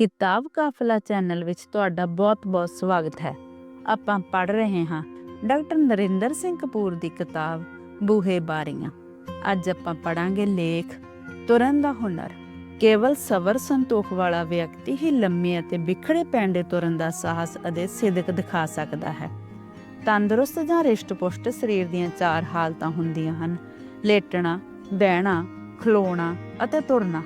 ਕਿਤਾਬ ਕਾਫਲਾ ਚੈਨਲ ਵਿੱਚ ਤੁਹਾਡਾ ਬਹੁਤ-ਬਹੁਤ ਸਵਾਗਤ ਹੈ। ਆਪਾਂ ਪੜ੍ਹ ਰਹੇ ਹਾਂ ਡਾਕਟਰ ਨਰਿੰਦਰ ਸਿੰਘ ਕਪੂਰ ਦੀ ਕਿਤਾਬ ਬੂਹੇ ਬਾਰੀਆਂ। ਅੱਜ ਆਪਾਂ ਪੜਾਂਗੇ ਲੇਖ ਤੁਰਨ ਦਾ ਹੁਨਰ। ਕੇਵਲ ਸਬਰ ਸੰਤੋਖ ਵਾਲਾ ਵਿਅਕਤੀ ਹੀ ਲੰਮੇ ਅਤੇ ਵਿਖੜੇ ਪੈਂਡੇ ਤੁਰਨ ਦਾ ਸਾਹਸ ਅਤੇ ਸਿਦਕ ਦਿਖਾ ਸਕਦਾ ਹੈ। ਤੰਦਰੁਸਤ ਜਾਂ ਰਿਸ਼ਟ-ਪੁਸ਼ਟ ਸਰੀਰ ਦੀਆਂ ਚਾਰ ਹਾਲਤਾਂ ਹੁੰਦੀਆਂ ਹਨ। ਲੇਟਣਾ, ਬਹਿਣਾ, ਖਲੋਣਾ ਅਤੇ ਤੁਰਨਾ।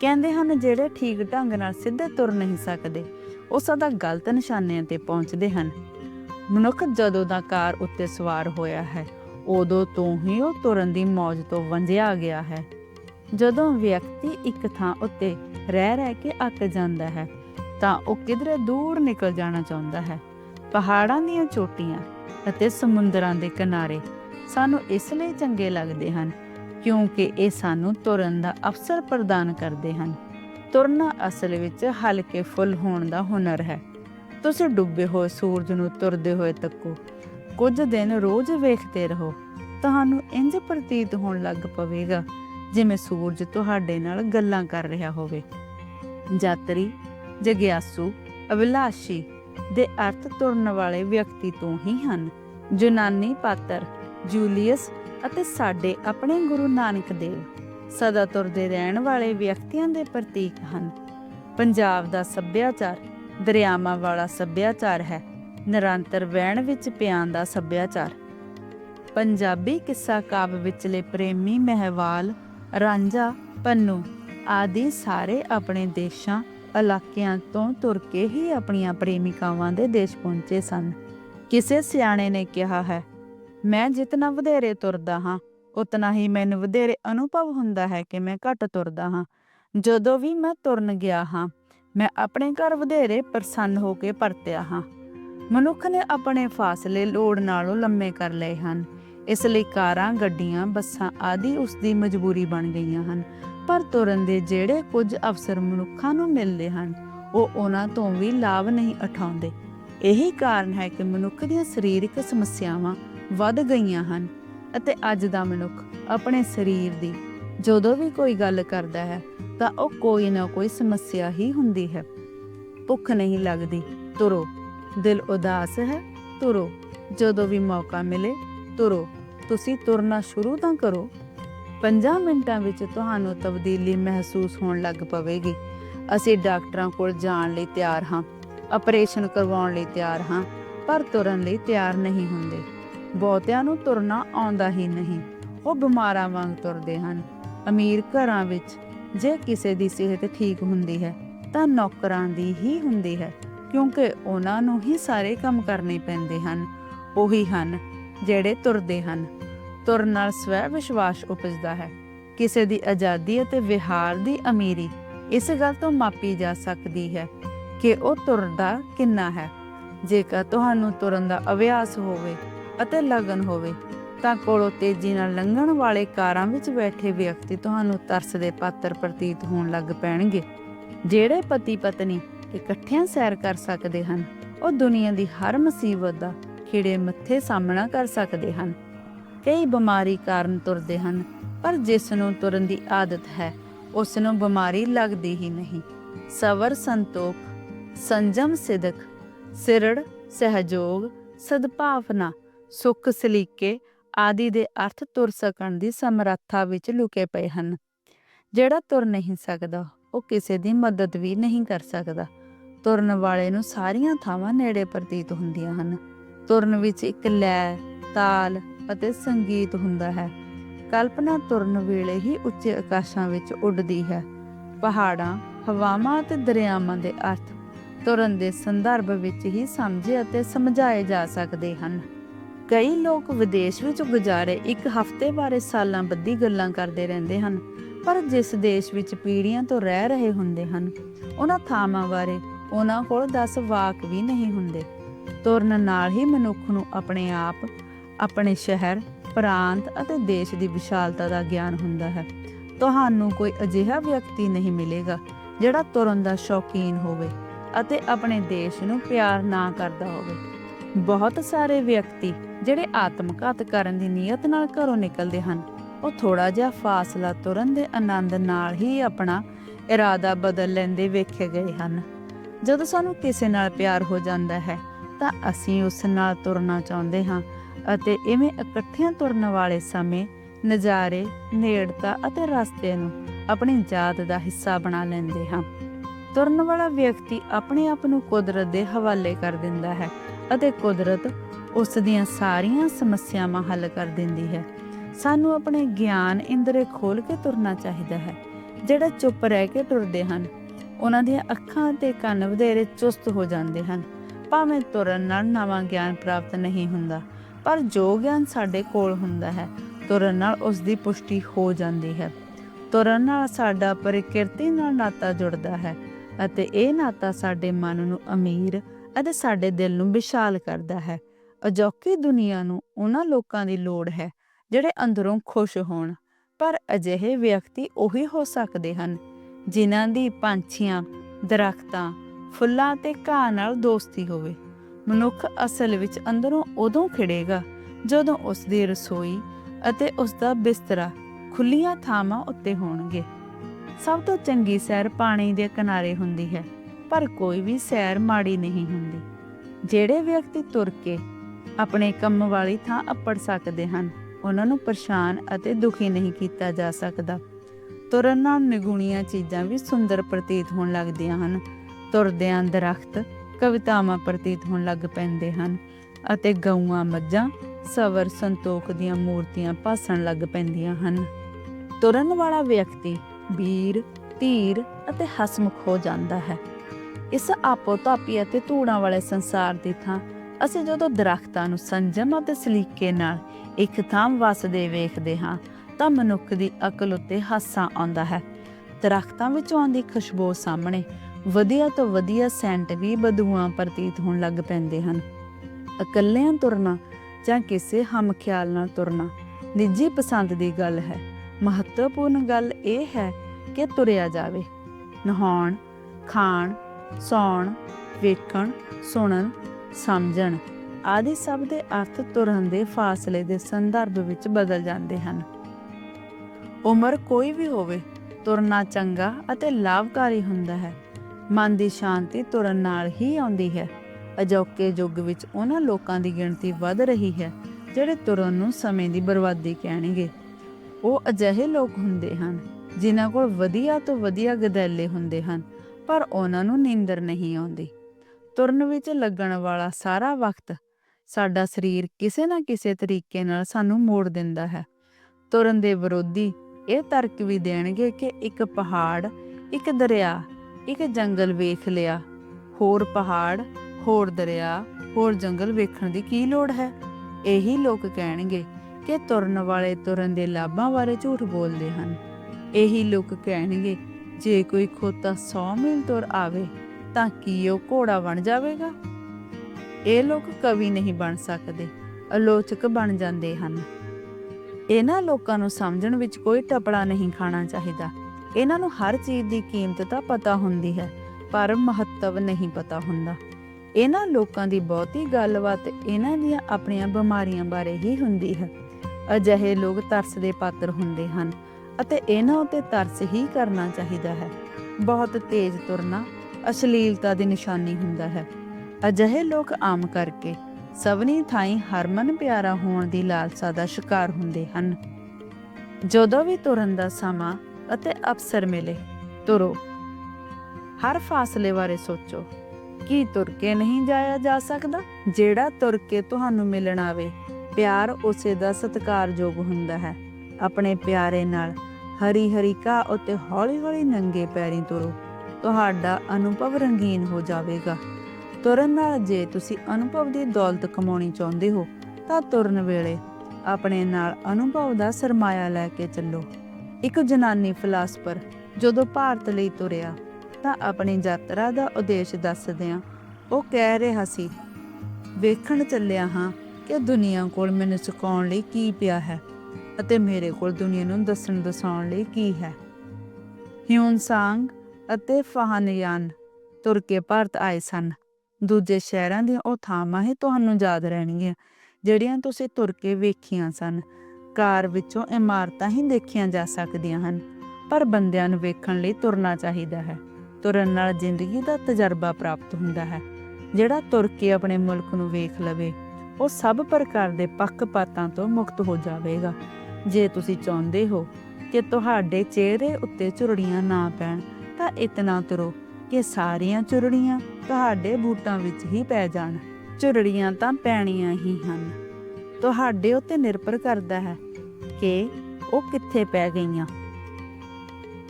ਕਹਿੰਦੇ ਹਨ ਜਿਹੜੇ ਠੀਕ ਢੰਗ ਨਾਲ ਸਿੱਧੇ ਤੁਰ ਨਹੀਂ ਸਕਦੇ, ਉਹ ਸਦਾ ਗਲਤ ਨਿਸ਼ਾਨਿਆਂ ਤੇ ਪਹੁੰਚਦੇ ਹਨ। ਮਨੁੱਖ ਜਦੋਂ ਦਾ ਕਾਰ ਉੱਤੇ ਸਵਾਰ ਹੋਇਆ ਹੈ, ਉਦੋਂ ਤੋਂ ਹੀ ਉਹ ਤੁਰਨ ਦੀ ਮੌਜ ਤੋਂ ਵੰਝਿਆ ਗਿਆ ਹੈ। ਜਦੋਂ ਵਿਅਕਤੀ ਇੱਕ ਥਾਂ ਉੱਤੇ ਰਹਿ ਰਹਿ ਕੇ ਅੱਕ ਜਾਂਦਾ ਹੈ, ਤਾਂ ਉਹ ਕਿਧਰੇ ਦੂਰ ਨਿਕਲ ਜਾਣਾ ਚਾਹੁੰਦਾ ਹੈ। ਪਹਾੜਾਂ ਦੀਆਂ ਚੋਟੀਆਂ ਅਤੇ ਸਮੁੰਦਰਾਂ ਦੇ ਕਿਨਾਰੇ ਸਾਨੂੰ ਇਸ ਲਈ ਚੰਗੇ ਲੱਗਦੇ ਹਨ ਕਿਉਂਕਿ ਇਹ ਸਾਨੂੰ ਤੁਰਨ ਦਾ ਅਵਸਰ ਪ੍ਰਦਾਨ ਕਰਦੇ ਹਨ। ਤੁਰਨਾ ਅਸਲ ਵਿੱਚ ਹਲਕੇ ਫੁੱਲ ਹੋਣ ਦਾ ਹੁਨਰ ਹੈ। ਤੁਸੀਂ ਡੁੱਬੇ ਹੋਏ ਸੂਰਜ ਨੂੰ ਤੁਰਦੇ ਹੋਏ ਤੱਕੋ। ਕੁਝ ਦਿਨ ਰੋਜ਼ ਵੇਖਦੇ ਰਹੋ। ਤੁਹਾਨੂੰ ਇੰਜ ਪ੍ਰਤੀਤ ਹੋਣ ਲੱਗ ਪਵੇਗਾ, ਜਿਵੇਂ ਸੂਰਜ ਤੁਹਾਡੇ ਨਾਲ ਗੱਲਾਂ ਕਰ ਰਿਹਾ ਹੋਵੇ। ਯਾਤਰੀ, ਜਗਿਆਸੂ, ਅਭਿਲਾਸ਼ੀ ਦੇ ਅਰਥ ਤੁਰਨ ਵਾਲੇ ਵਿਅਕਤੀ ਤੋਂ ਹੀ ਹਨ। ਯੂਨਾਨੀ ਪਾਤਰ ਜੂਲੀਅਸ ਅਤੇ ਸਾਡੇ ਆਪਣੇ ਗੁਰੂ ਨਾਨਕ ਦੇਵ ਸਦਾ ਤੁਰਦੇ ਰਹਿਣ ਵਾਲੇ ਵਿਅਕਤੀਆਂ ਦੇ ਪ੍ਰਤੀਕ ਹਨ। ਪੰਜਾਬ ਦਾ ਸੱਭਿਆਚਾਰ ਦਰਿਆਵਾਂ ਵਾਲਾ ਸੱਭਿਆਚਾਰ ਹੈ। ਨਿਰੰਤਰ ਵਹਿਣ ਵਿੱਚ ਪਿਆਨ ਦਾ ਸੱਭਿਆਚਾਰ। ਪੰਜਾਬੀ ਕਿੱਸਾ ਕਾਵਿ ਵਿਚਲੇ ਪ੍ਰੇਮੀ ਮਹਿਵਾਲ, ਰਾਂਝਾ, ਪੰਨੂ ਆਦਿ ਸਾਰੇ ਆਪਣੇ ਦੇਸ਼ਾਂ, ਇਲਾਕਿਆਂ ਤੋਂ ਤੁਰ ਕੇ ਹੀ ਆਪਣੀਆਂ ਪ੍ਰੇਮਿਕਾਵਾਂ ਦੇ ਦੇਸ਼ ਪਹੁੰਚੇ ਸਨ। ਕਿਸੇ ਸਿਆਣੇ ਨੇ ਕਿਹਾ ਹੈ ਮੈਂ ਜਿਤਨਾ ਵਧੇਰੇ ਤੁਰਦਾ ਹਾਂ, ਉਤਨਾ ਹੀ ਮੈਨੂੰ ਵਧੇਰੇ ਅਨੁਭਵ ਹੁੰਦਾ ਹੈ ਕਿ ਮੈਂ ਘੱਟ ਤੁਰਦਾ ਹਾਂ। ਜਦੋਂ ਵੀ ਮੈਂ ਤੁਰਨ ਗਿਆ ਹਾਂ, ਮੈਂ ਆਪਣੇ ਘਰ ਵਧੇਰੇ ਪ੍ਰਸੰਨ ਹੋ ਕੇ ਪਰਤਿਆ ਹਾਂ। ਮਨੁੱਖ ਨੇ ਆਪਣੇ ਫਾਸਲੇ ਲੋੜ ਨਾਲੋਂ ਲੰਮੇ ਕਰ ਲਏ ਹਨ। ਇਸ ਲਈ ਕਾਰਾਂ, ਗੱਡੀਆਂ, ਬੱਸਾਂ ਆਦਿ ਉਸ ਦੀ ਮਜਬੂਰੀ ਬਣ ਗਈਆਂ ਹਨ। ਪਰ ਤੁਰਨ ਦੇ ਜਿਹੜੇ ਕੁਝ ਅਵਸਰ ਮਨੁੱਖਾਂ ਨੂੰ ਮਿਲਦੇ ਹਨ, ਉਹ ਉਹਨਾਂ ਤੋਂ ਵੀ ਲਾਭ ਨਹੀਂ ਉਠਾਉਂਦੇ। ਇਹੀ ਕਾਰਨ ਹੈ ਕਿ ਮਨੁੱਖ ਦੀਆਂ ਸਰੀਰਕ ਸਮੱਸਿਆਵਾਂ ਵੱਧ ਗਈਆਂ ਹਨ ਅਤੇ ਅੱਜ ਦਾ ਮਨੁੱਖ ਆਪਣੇ ਸਰੀਰ ਦੀ ਜਦੋਂ ਵੀ ਕੋਈ ਗੱਲ ਕਰਦਾ ਹੈ ਤਾਂ ਉਹ ਕੋਈ ਨਾ ਕੋਈ ਸਮੱਸਿਆ ਹੀ ਹੁੰਦੀ ਹੈ। ਭੁੱਖ ਨਹੀਂ ਲੱਗਦੀ, ਤੁਰੋ। ਦਿਲ ਉਦਾਸ ਹੈ, ਤੁਰੋ। ਜਦੋਂ ਵੀ ਮੌਕਾ ਮਿਲੇ, ਤੁਰੋ। ਤੁਸੀਂ ਤੁਰਨਾ ਸ਼ੁਰੂ ਤਾਂ ਕਰੋ। 5 ਮਿੰਟਾਂ ਵਿੱਚ ਤੁਹਾਨੂੰ ਤਬਦੀਲੀ ਮਹਿਸੂਸ ਹੋਣ ਲੱਗ ਪਵੇਗੀ। ਅਸੀਂ ਡਾਕਟਰਾਂ ਕੋਲ ਜਾਣ ਲਈ ਤਿਆਰ ਹਾਂ, ਆਪਰੇਸ਼ਨ ਕਰਵਾਉਣ ਲਈ ਤਿਆਰ ਹਾਂ, ਪਰ ਤੁਰਨ ਲਈ ਤਿਆਰ ਨਹੀਂ ਹੁੰਦੇ। ਬਹੁਤਿਆਂ ਨੂੰ ਤੁਰਨਾ ਆਉਂਦਾ ਹੀ ਨਹੀਂ। ਉਹ ਬਿਮਾਰਾਂ ਵਾਂਗ ਤੁਰਦੇ ਹਨ। ਅਮੀਰ ਘਰਾਂ ਵਿੱਚ ਜੇ ਕਿਸੇ ਦੀ ਸਿਹਤ ਠੀਕ ਹੁੰਦੀ ਹੈ, ਤਾਂ ਨੌਕਰਾਂ ਦੀ ਹੀ ਹੁੰਦੀ ਹੈ, ਕਿਉਂਕਿ ਉਹਨਾਂ ਨੂੰ ਹੀ ਸਾਰੇ ਕੰਮ ਕਰਨੇ ਪੈਂਦੇ ਹਨ। ਉਹੀ ਹਨ ਜਿਹੜੇ ਤੁਰਦੇ ਹਨ। ਤੁਰਨ ਨਾਲ ਸਵੈ ਵਿਸ਼ਵਾਸ ਉਪਜਦਾ ਹੈ। ਕਿਸੇ ਦੀ ਆਜ਼ਾਦੀ ਅਤੇ ਵਿਹਾਰ ਦੀ ਅਮੀਰੀ ਇਸ ਗੱਲ ਤੋਂ ਮਾਪੀ ਜਾ ਸਕਦੀ ਹੈ ਕਿ ਉਹ ਤੁਰਦਾ ਕਿੰਨਾ ਹੈ। ਜੇਕਰ ਤੁਹਾਨੂੰ ਤੁਰਨ ਦਾ ਅਭਿਆਸ ਹੋਵੇ ਅਤੇ ਲਗਨ ਹੋਵੇ, ਤਾਂ ਕੋਲੋਂ ਤੇਜ਼ੀ ਨਾਲ ਲੰਘਣ ਵਾਲੇ ਕਾਰਾਂ ਵਿੱਚ ਬੈਠੇ ਵਿਅਕਤੀ ਤੁਹਾਨੂੰ ਤਰਸ ਦੇ ਪਾਤਰ ਪ੍ਰਤੀਤ ਹੋਣ ਲੱਗ ਪੈਣਗੇ। ਜਿਹੜੇ ਪਤੀ ਪਤਨੀ ਇਕੱਠਿਆਂ ਸੈਰ ਕਰ ਸਕਦੇ ਹਨ, ਉਹ ਦੁਨੀਆ ਦੀ ਹਰ ਮੁਸੀਬਤ ਦਾ ਖਿੜੇ ਮੱਥੇ ਸਾਹਮਣਾ ਕਰ ਸਕਦੇ ਹਨ। ਕਈ ਬਿਮਾਰੀ ਕਾਰਨ ਤੁਰਦੇ ਹਨ, ਪਰ ਜਿਸ ਨੂੰ ਤੁਰਨ ਦੀ ਆਦਤ ਹੈ, ਉਸ ਨੂੰ ਬਿਮਾਰੀ ਲੱਗਦੀ ਹੀ ਨਹੀਂ। ਸਬਰ, ਸੰਤੋਖ, ਸੰਜਮ, ਸਿਦਕ, ਸਿਰੜ, ਸਹਿਯੋਗ, ਸਦਭਾਵਨਾ ਸੁੱਖ ਸਲੀਕੇ ਆਦਿ ਦੇ ਅਰਥ ਤੁਰ ਸਕਣ ਦੀ ਸਮਰੱਥਾ ਵਿੱਚ ਲੁਕੇ ਪਏ ਹਨ। ਜਿਹੜਾ ਤੁਰ ਨਹੀਂ ਸਕਦਾ, ਉਹ ਕਿਸੇ ਦੀ ਮਦਦ ਵੀ ਨਹੀਂ ਕਰ ਸਕਦਾ। ਤੁਰਨ ਵਾਲੇ ਨੂੰ ਸਾਰੀਆਂ ਥਾਵਾਂ ਨੇੜੇ ਪ੍ਰਤੀਤ ਹੁੰਦੀਆਂ ਹਨ। ਤੁਰਨ ਵਿੱਚ ਇੱਕ ਲੈ ਤਾਲ ਅਤੇ ਸੰਗੀਤ ਹੁੰਦਾ ਹੈ। ਕਲਪਨਾ ਤੁਰਨ ਵੇਲੇ ਹੀ ਉੱਚੇ ਆਕਾਸ਼ਾਂ ਵਿੱਚ ਉੱਡਦੀ ਹੈ। ਪਹਾੜਾਂ, ਹਵਾਵਾਂ ਅਤੇ ਦਰਿਆਵਾਂ ਦੇ ਅਰਥ ਤੁਰਨ ਦੇ ਸੰਦਰਭ ਵਿੱਚ ਹੀ ਸਮਝੇ ਅਤੇ ਸਮਝਾਏ ਜਾ ਸਕਦੇ ਹਨ। ਕਈ ਲੋਕ ਵਿਦੇਸ਼ ਵਿੱਚ ਗੁਜ਼ਾਰੇ ਇੱਕ ਹਫ਼ਤੇ ਬਾਰੇ ਸਾਲਾਂ ਬੱਧੀ ਗੱਲਾਂ ਕਰਦੇ ਰਹਿੰਦੇ ਹਨ, ਪਰ ਜਿਸ ਦੇਸ਼ ਵਿੱਚ ਪੀੜ੍ਹੀਆਂ ਤੋਂ ਰਹਿ ਰਹੇ ਹੁੰਦੇ ਹਨ, ਉਹਨਾਂ ਥਾਵਾਂ ਬਾਰੇ ਉਹਨਾਂ ਕੋਲ 10 ਵਾਕ ਵੀ ਨਹੀਂ ਹੁੰਦੇ। ਤੁਰਨ ਨਾਲ ਹੀ ਮਨੁੱਖ ਨੂੰ ਆਪਣੇ ਆਪ, ਆਪਣੇ ਸ਼ਹਿਰ, ਪ੍ਰਾਂਤ ਅਤੇ ਦੇਸ਼ ਦੀ ਵਿਸ਼ਾਲਤਾ ਦਾ ਗਿਆਨ ਹੁੰਦਾ ਹੈ। ਤੁਹਾਨੂੰ ਕੋਈ ਅਜਿਹਾ ਵਿਅਕਤੀ ਨਹੀਂ ਮਿਲੇਗਾ, ਜਿਹੜਾ ਤੁਰਨ ਦਾ ਸ਼ੌਕੀਨ ਹੋਵੇ ਅਤੇ ਆਪਣੇ ਦੇਸ਼ ਨੂੰ ਪਿਆਰ ਨਾ ਕਰਦਾ ਹੋਵੇ। ਬਹੁਤ ਸਾਰੇ ਵਿਅਕਤੀ ਜਿਹੜੇ ਆਤਮਘਾਤ ਕਰਨ ਦੀ ਨੀਅਤ ਨਾਲ ਘਰੋਂ ਨਿਕਲਦੇ ਹਨ। ਉਹ ਥੋੜਾ ਜਿਹਾ ਫਾਸਲਾ ਤੁਰਨ ਦੇ ਆਨੰਦ ਨਾਲ ਹੀ ਆਪਣਾ ਇਰਾਦਾ ਬਦਲ ਲੈਂਦੇ ਵੇਖੇ ਗਏ ਹਨ। ਜਦੋਂ ਸਾਨੂੰ ਕਿਸੇ ਨਾਲ ਪਿਆਰ ਹੋ ਜਾਂਦਾ ਹੈ, ਤਾਂ ਅਸੀਂ ਉਸ ਨਾਲ ਤੁਰਨਾ ਚਾਹੁੰਦੇ ਹਾਂ ਅਤੇ ਇਵੇਂ ਇਕੱਠਿਆਂ ਤੁਰਨ ਵਾਲੇ ਸਮੇਂ ਨਜ਼ਾਰੇ, ਨੇੜਤਾ ਅਤੇ ਰਸਤੇ ਨੂੰ ਆਪਣੀ ਜਾਤ ਦਾ ਹਿੱਸਾ ਬਣਾ ਲੈਂਦੇ ਹਾਂ। ਤੁਰਨ ਵਾਲਾ ਵਿਅਕਤੀ ਆਪਣੇ ਆਪ ਨੂੰ ਕੁਦਰਤ ਦੇ ਹਵਾਲੇ ਕਰ ਦਿੰਦਾ ਹੈ ਅਤੇ ਕੁਦਰਤ ਉਸ ਦੀਆਂ ਸਾਰੀਆਂ ਸਮੱਸਿਆਵਾਂ ਹੱਲ ਕਰ ਦਿੰਦੀ ਹੈ। ਸਾਨੂੰ ਆਪਣੇ ਗਿਆਨ ਇੰਦਰੇ ਖੋਲ ਕੇ ਤੁਰਨਾ ਚਾਹੀਦਾ ਹੈ, ਜਿਹੜੇ ਚੁੱਪ ਰਹਿ ਕੇ ਟੁਰਦੇ ਹਨ। ਉਹਨਾਂ ਦੀਆਂ ਅੱਖਾਂ ਤੇ ਕੰਨ ਵਧੇਰੇ ਚੁਸਤ ਹੋ ਜਾਂਦੇ ਹਨ। ਭਾਵੇਂ ਤੁਰਨ ਨਾਲ ਨਵਾਂ ਗਿਆਨ ਪ੍ਰਾਪਤ ਨਹੀਂ ਹੁੰਦਾ, ਪਰ ਜੋ ਗਿਆਨ ਸਾਡੇ ਕੋਲ ਹੁੰਦਾ ਹੈ, ਤੁਰਨ ਨਾਲ ਉਸ ਦੀ ਪੁਸ਼ਟੀ ਹੋ ਜਾਂਦੀ ਹੈ। ਤੁਰਨ ਨਾਲ ਸਾਡਾ ਪ੍ਰਕਿਰਤੀ ਨਾਲ ਨਾਤਾ ਜੁੜਦਾ ਹੈ ਅਤੇ ਇਹ ਨਾਤਾ ਸਾਡੇ ਮਨ ਨੂੰ ਅਮੀਰ ਅਤੇ ਸਾਡੇ ਦਿਲ ਨੂੰ ਵਿਸ਼ਾਲ ਕਰਦਾ ਹੈ। ਅਜੋਕੀ ਦੁਨੀਆ ਨੂੰ ਉਹਨਾਂ ਲੋਕਾਂ ਦੀ ਲੋੜ ਹੈ ਜਿਹੜੇ ਅੰਦਰੋਂ ਖੁਸ਼ ਹੋਣ, ਪਰ ਅਜਿਹੇ ਵਿਅਕਤੀ ਉਹੀ ਹੋ ਸਕਦੇ ਹਨ ਜਿਨ੍ਹਾਂ ਦੀ ਪੰਛੀਆਂ, ਦਰਖਤਾਂ, ਫੁੱਲਾਂ ਤੇ ਘਾਹ ਨਾਲ ਦੋਸਤੀ ਹੋਵੇ। ਮਨੁੱਖ ਅਸਲ ਵਿੱਚ ਅੰਦਰੋਂ ਉਦੋਂ ਖਿੜੇਗਾ ਜਦੋਂ ਉਸ ਦੀ ਰਸੋਈ ਅਤੇ ਉਸ ਦਾ ਬਿਸਤਰਾ ਖੁੱਲੀਆਂ ਥਾਵਾਂ ਉੱਤੇ ਹੋਣਗੇ। ਸਭ ਤੋਂ ਚੰਗੀ ਸੈਰ ਪਾਣੀ ਦੇ ਕਿਨਾਰੇ ਹੁੰਦੀ ਹੈ। ਪਰ ਕੋਈ ਵੀ ਸੈਰ ਮਾੜੀ ਨਹੀਂ ਹੁੰਦੀ। ਜਿਹੜੇ ਵਿਅਕਤੀ ਤੁਰ ਕੇ ਆਪਣੇ ਕੰਮ ਵਾਲੀ ਥਾਂ ਅੱਪੜ ਸਕਦੇ ਹਨ, ਉਹਨਾਂ ਨੂੰ ਪਰੇਸ਼ਾਨ ਅਤੇ ਦੁਖੀ ਨਹੀਂ ਕੀਤਾ ਜਾ ਸਕਦਾ। ਤੁਰਨ ਨਾਲ ਨਿਗੁਣੀਆਂ ਚੀਜ਼ਾਂ ਵੀ ਸੁੰਦਰ ਪ੍ਰਤੀਤ ਹੋਣ ਲੱਗਦੀਆਂ ਹਨ। ਤੁਰਦਿਆਂ ਦਰਖਤ ਕਵਿਤਾਵਾਂ ਪ੍ਰਤੀਤ ਹੋਣ ਲੱਗ ਪੈਂਦੇ ਹਨ ਅਤੇ ਗਊਆਂ ਮੱਝਾਂ ਸਵਰ ਸੰਤੋਖ ਦੀਆਂ ਮੂਰਤੀਆਂ ਭਾਸਣ ਲੱਗ ਪੈਂਦੀਆਂ ਹਨ। ਤੁਰਨ ਵਾਲਾ ਵਿਅਕਤੀ ਵੀਰ, ਧੀਰ ਅਤੇ ਹਸਮੁਖ ਹੋ ਜਾਂਦਾ ਹੈ। ਇਸ ਆਪੋ ਤਾਪੀ ਅਤੇ ਧੂੜਾਂ ਵਾਲੇ ਸੰਸਾਰ ਦੀ ਥਾਂ। ਅਸੀਂ ਜਦੋਂ ਦਰਖਤਾਂ ਨੂੰ ਸੰਜਮ ਅਤੇ ਸਲੀਕੇ ਨਾਲ ਇੱਕ ਥਾਂ ਵਸਦੇ ਵੇਖਦੇ ਹਾਂ, ਤਾਂ ਮਨੁੱਖ ਦੀ ਅਕਲ ਉੱਤੇ ਹਾਸਾ ਆਉਂਦਾ ਹੈ। ਦਰਖਤਾਂ ਵਿੱਚੋਂ ਆਉਂਦੀ ਖੁਸ਼ਬੂ ਸਾਹਮਣੇ ਵਧੀਆ ਤੋਂ ਵਧੀਆ ਸੈਂਟ ਵੀ ਬਦੂਆਂ ਪ੍ਰਤੀਤ ਹੋਣ ਲੱਗ ਪੈਂਦੇ ਹਨ। ਇਕੱਲਿਆਂ ਤੁਰਨਾ ਜਾਂ ਕਿਸੇ ਹਮ ਖਿਆਲ ਨਾਲ ਤੁਰਨਾ ਨਿੱਜੀ ਪਸੰਦ ਦੀ ਗੱਲ ਹੈ। ਮਹੱਤਵਪੂਰਨ ਗੱਲ ਇਹ ਹੈ ਕਿ ਤੁਰਿਆ ਜਾਵੇ। ਨਹਾਉਣ, ਖਾਣ ਸੌਣ, ਵੇਖਣ, ਸੁਣਨ, ਸਮਝਣ ਆਦਿ ਸਭ ਦੇ ਅਰਥ ਤੁਰਨ ਦੇ ਫਾਸਲੇ ਦੇ ਸੰਦਰਭ ਵਿੱਚ ਬਦਲ ਜਾਂਦੇ ਹਨ। ਉਮਰ ਕੋਈ ਵੀ ਹੋਵੇ, ਤੁਰਨਾ ਚੰਗਾ ਅਤੇ ਲਾਭਕਾਰੀ ਹੁੰਦਾ ਹੈ। ਮਨ ਦੀ ਸ਼ਾਂਤੀ ਤੁਰਨ ਨਾਲ ਹੀ ਆਉਂਦੀ ਹੈ। ਅਜੋਕੇ ਯੁੱਗ ਵਿੱਚ ਉਹਨਾਂ ਲੋਕਾਂ ਦੀ ਗਿਣਤੀ ਵੱਧ ਰਹੀ ਹੈ, ਜਿਹੜੇ ਤੁਰਨ ਨੂੰ ਸਮੇਂ ਦੀ ਬਰਬਾਦੀ ਕਹਿਣਗੇ। ਉਹ ਅਜਿਹੇ ਲੋਕ ਹੁੰਦੇ ਹਨ, ਜਿਨ੍ਹਾਂ ਕੋਲ ਵਧੀਆ ਤੋਂ ਵਧੀਆ ਗਦੈਲੇ ਹੁੰਦੇ ਹਨ। ਪਰ ਉਹਨਾਂ ਨੂੰ ਨੀਂਦਰ ਨਹੀਂ ਆਉਂਦੀ। ਤੁਰਨ ਵਿੱਚ ਲੱਗਣ ਵਾਲਾ ਸਾਰਾ ਵਕਤ ਸਾਡਾ ਸਰੀਰ ਕਿਸੇ ਨਾ ਕਿਸੇ ਤਰੀਕੇ ਨਾਲ ਸਾਨੂੰ ਮੋੜ ਦਿੰਦਾ ਹੈ। ਤੁਰਨ ਦੇ ਵਿਰੋਧੀ ਇਹ ਤਰਕ ਵੀ ਦੇਣਗੇ ਕਿ ਇੱਕ ਪਹਾੜ, ਇੱਕ ਦਰਿਆ, ਇੱਕ ਜੰਗਲ ਵੇਖ ਲਿਆ। ਹੋਰ ਪਹਾੜ, ਹੋਰ ਦਰਿਆ, ਹੋਰ ਜੰਗਲ ਵੇਖਣ ਦੀ ਕੀ ਲੋੜ ਹੈ? ਇਹੀ ਲੋਕ ਕਹਿਣਗੇ ਕਿ ਤੁਰਨ ਵਾਲੇ ਤੁਰਨ ਦੇ ਲਾਭਾਂ ਬਾਰੇ ਝੂਠ ਬੋਲਦੇ ਹਨ। ਇਹੀ ਲੋਕ ਕਹਿਣਗੇ ਜੇ ਕੋਈ ਖੋਤਾ 100 ਮੀਲ ਤੁਰ ਆਵੇ, ਤਾਂ ਕੀ ਉਹ ਘੋੜਾ ਬਣ ਜਾਵੇਗਾ? ਇਹ ਲੋਕ ਕਵੀ ਨਹੀਂ ਬਣ ਸਕਦੇ ਆਲੋਚਕ ਬਣ ਜਾਂਦੇ ਹਨ। ਇਹਨਾਂ ਲੋਕਾਂ ਨੂੰ ਸਮਝਣ ਵਿੱਚ ਕੋਈ ਟਪੜਾ ਨਹੀਂ ਖਾਣਾ ਚਾਹੀਦਾ। ਇਹਨਾਂ ਨੂੰ ਹਰ ਚੀਜ਼ ਦੀ ਕੀਮਤ ਤਾਂ ਪਤਾ ਹੁੰਦੀ ਹੈ, ਪਰ ਮਹੱਤਵ ਨਹੀਂ ਪਤਾ ਹੁੰਦਾ। ਇਹਨਾਂ ਲੋਕਾਂ ਦੀ ਬਹੁਤੀ ਗੱਲਬਾਤ ਇਹਨਾਂ ਦੀਆਂ ਆਪਣੀਆਂ ਬਿਮਾਰੀਆਂ ਬਾਰੇ ਹੀ ਹੁੰਦੀ ਹੈ। ਅਜਿਹੇ ਲੋਕ ਤਰਸ ਦੇ ਪਾਤਰ ਹੁੰਦੇ ਹਨ। ਅਤੇ ਇਹਨਾਂ ਉਤੇ ਤਰਸ ਹੀ ਕਰਨਾ ਚਾਹੀਦਾ ਹੈ। ਬਹੁਤ ਤੇਜ਼ ਤੁਰਨਾ ਅਸ਼ਲੀਲਤਾ ਦੀ ਨਿਸ਼ਾਨੀ ਹੁੰਦਾ ਹੈ। ਅਜਿਹੇ ਲੋਕ ਆਮ ਕਰਕੇ ਸਭਨੀ ਥਾਈਂ ਹਰਮਨ ਪਿਆਰਾ ਹੋਣ ਦੀ ਲਾਲਸਾ ਦਾ ਸ਼ਿਕਾਰ ਹੁੰਦੇ ਹਨ। ਜਦੋਂ ਵੀ ਤੁਰਨ ਦਾ ਸਮਾਂ ਅਤੇ ਅਵਸਰ ਮਿਲੇ, ਤੁਰੋ। ਹਰ ਫਾਸਲੇ ਬਾਰੇ ਸੋਚੋ, ਕੀ ਤੁਰ ਕੇ ਨਹੀਂ ਜਾਇਆ ਜਾ ਸਕਦਾ? ਜਿਹੜਾ ਤੁਰ ਕੇ ਤੁਹਾਨੂੰ ਮਿਲਣ ਆਵੇ, ਪਿਆਰ ਉਸੇ ਦਾ ਸਤਿਕਾਰਯੋਗ ਹੁੰਦਾ ਹੈ। ਆਪਣੇ ਪਿਆਰੇ ਨਾਲ ਹਰੀ ਹਰੀ ਘਾਹ ਉੱਤੇ ਹੌਲੀ ਹੌਲੀ ਨੰਗੇ ਪੈਰੀਂ ਤੁਰੋ। ਤੁਹਾਡਾ ਅਨੁਭਵ ਰੰਗੀਨ ਹੋ ਜਾਵੇਗਾ। ਤੁਰਨ ਨਾਲ ਜੇ ਤੁਸੀਂ ਅਨੁਭਵ ਦੀ ਦੌਲਤ ਕਮਾਉਣੀ ਚਾਹੁੰਦੇ ਹੋ, ਤਾਂ ਤੁਰਨ ਵੇਲੇ ਆਪਣੇ ਨਾਲ ਅਨੁਭਵ ਦਾ ਸਰਮਾਇਆ ਲੈ ਕੇ ਚੱਲੋ। ਇੱਕ ਜਨਾਨੀ ਫਲਾਸਫਰ ਜਦੋਂ ਭਾਰਤ ਲਈ ਤੁਰਿਆ, ਤਾਂ ਆਪਣੀ ਯਾਤਰਾ ਦਾ ਉਦੇਸ਼ ਦੱਸਦਿਆਂ ਉਹ ਕਹਿ ਰਿਹਾ ਸੀ, ਵੇਖਣ ਚੱਲਿਆ ਹਾਂ ਕਿ ਦੁਨੀਆ ਕੋਲ ਮੈਨੂੰ ਸਿਖਾਉਣ ਲਈ ਕੀ ਪਿਆ ਹੈ। ਅਤੇ ਮੇਰੇ ਕੋਲ ਦੁਨੀਆ ਨੂੰ ਦੱਸਣ ਦਸਾਉਣ ਲਈ ਕੀ ਹੈ? ਹਿਊਨ ਸਾਂਗ ਅਤੇ ਫਹਾਨਯਾਨ ਤੁਰ ਕੇ ਭਾਰਤ ਆਏ ਸਨ। ਦੂਜੇ ਸ਼ਹਿਰਾਂ ਦੀਆਂ ਉਹ ਥਾਵਾਂ ਹੀ ਤੁਹਾਨੂੰ ਯਾਦ ਰਹਿਣਗੀਆਂ, ਜਿਹੜੀਆਂ ਤੁਸੀਂ ਤੁਰ ਕੇ ਵੇਖੀਆਂ ਸਨ। ਕਾਰ ਵਿੱਚੋਂ ਇਮਾਰਤਾਂ ਹੀ ਦੇਖੀਆਂ ਜਾ ਸਕਦੀਆਂ ਹਨ, ਪਰ ਬੰਦਿਆਂ ਨੂੰ ਵੇਖਣ ਲਈ ਤੁਰਨਾ ਚਾਹੀਦਾ ਹੈ। ਤੁਰਨ ਨਾਲ ਜ਼ਿੰਦਗੀ ਦਾ ਤਜਰਬਾ ਪ੍ਰਾਪਤ ਹੁੰਦਾ ਹੈ। ਜਿਹੜਾ ਤੁਰ ਕੇ ਆਪਣੇ ਮੁਲਕ ਨੂੰ ਵੇਖ ਲਵੇ, ਉਹ ਸਭ ਪ੍ਰਕਾਰ ਦੇ ਪੱਖਪਾਤਾਂ ਤੋਂ ਮੁਕਤ ਹੋ ਜਾਵੇਗਾ। ਜੇ ਤੁਸੀਂ ਚਾਹੁੰਦੇ ਹੋ ਕਿ ਤੁਹਾਡੇ ਚਿਹਰੇ ਉੱਤੇ ਝੁਰੜੀਆਂ ਨਾ ਪੈਣ, ਤਾਂ ਇਤਨਾ ਤੁਰੋ ਕਿ ਸਾਰੀਆਂ ਝੁਰੜੀਆਂ ਤੁਹਾਡੇ ਬੂਟਾਂ ਵਿੱਚ ਹੀ ਪੈ ਜਾਣ। ਝੁਰੜੀਆਂ ਤਾਂ ਪੈਣੀਆਂ ਹੀ ਹਨ। ਤੁਹਾਡੇ ਉੱਤੇ ਨਿਰਭਰ ਕਰਦਾ ਹੈ ਕਿ ਉਹ ਕਿੱਥੇ ਪੈ ਗਈਆਂ।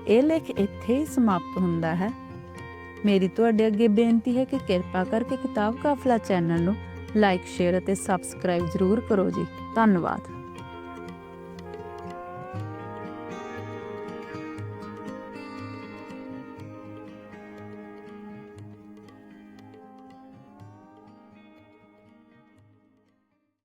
ਇਹ ਲੇਖ ਇੱਥੇ ਹੀ ਸਮਾਪਤ ਹੁੰਦਾ ਹੈ। ਮੇਰੀ ਤੁਹਾਡੇ ਅੱਗੇ ਬੇਨਤੀ ਹੈ ਕਿ ਕਿਰਪਾ ਕਰਕੇ ਕਿਤਾਬ ਕਾਫਲਾ ਚੈਨਲ ਨੂੰ ਲਾਈਕ, ਸ਼ੇਅਰ ਅਤੇ ਸਬਸਕ੍ਰਾਈਬ ਜ਼ਰੂਰ ਕਰੋ ਜੀ। ਧੰਨਵਾਦ।